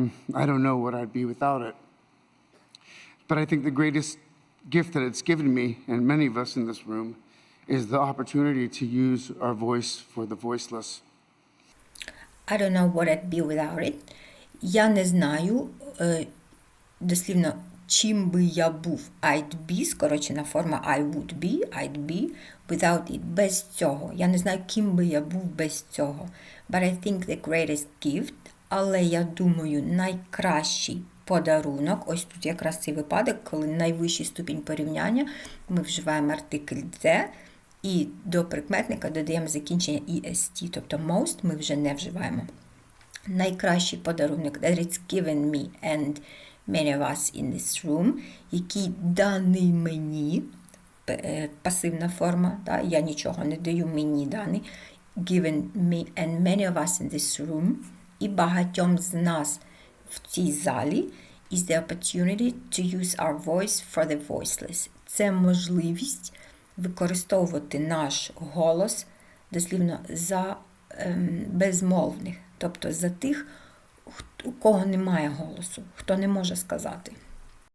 Um, I don't know what I'd be without it. But I think the greatest gift that it's given me, and many of us in this room, is the opportunity to use our voice for the voiceless. I don't know what I'd be without it. Я не знаю, е, дослівно, чим би я був. I'd be, скорочена форма I would be, I'd be, without it, без цього. Я не знаю, ким би я був без цього. But I think the greatest gift, але я думаю, найкращий подарунок, ось тут якраз цей випадок, коли найвищий ступінь порівняння, ми вживаємо артикль «the», і до прикметника додаємо закінчення «est», тобто most ми вже не вживаємо. Найкращий подарунок that it's given me and many of us in this room, який даний мені, е, пасивна форма, да, я нічого не даю, мені даний, given me and many of us in this room, і багатьом з нас в цій залі is the opportunity to use our voice for the voiceless. Це можливість використовувати наш голос дослівно за ем, безмовних, тобто за тих, у кого немає голосу, хто не може сказати.